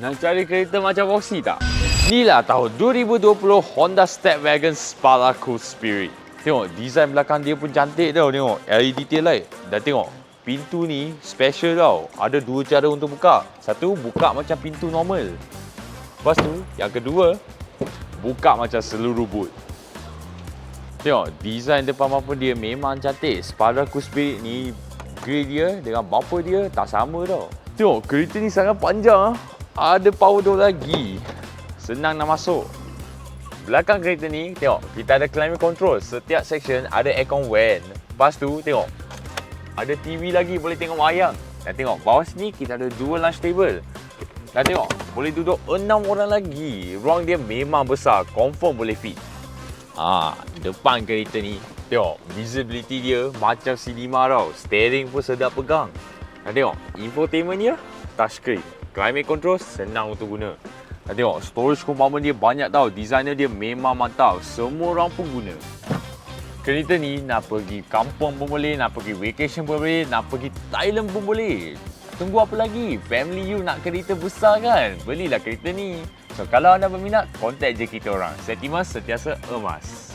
Nak cari kereta macam Roxy tak? Inilah tahun 2020 Honda Stepwagon Spara Cool Spirit. Tengok, design belakang dia pun cantik tau. Tengok, LED tail light. Dan tengok, pintu ni special tau. Ada dua cara untuk buka. Satu, buka macam pintu normal. Lepas tu, yang kedua, buka macam seluruh boot. Tengok, design depan bumper dia memang cantik. Spara Cool Spirit ni, grill dia dengan bumper dia tak sama tau. Tengok, kereta ni sangat panjang. ah. Ada power door lagi. Senang nak masuk. Belakang kereta ni, tengok, kita ada climate control. Setiap section ada aircon vent. Lepas tu, tengok, ada TV lagi boleh tengok wayang. Dan tengok, bawah sini kita ada dua lunch table. Dan tengok, boleh duduk enam orang lagi. Ruang dia memang besar, confirm boleh fit. Ah, depan kereta ni, tengok, visibility dia macam cinema tau. Steering pun sedap pegang. Dan tengok, infotainment dia touchscreen. Climate control senang untuk guna. Dan tengok, storage compartment dia banyak tau. Designer dia memang mantap. Semua orang pun guna. Kereta ni nak pergi kampung pun boleh, nak pergi vacation pun boleh, nak pergi Thailand pun boleh. Tunggu apa lagi? Family you nak kereta besar kan? Belilah kereta ni. So kalau anda berminat, contact je kita orang. Setimas Setiasa Emas.